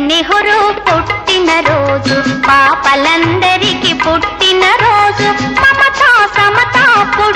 నెహ్రూ పుట్టిన రోజు పాపలందరికీ పుట్టిన రోజు. మమతా సమతా పుట్టిన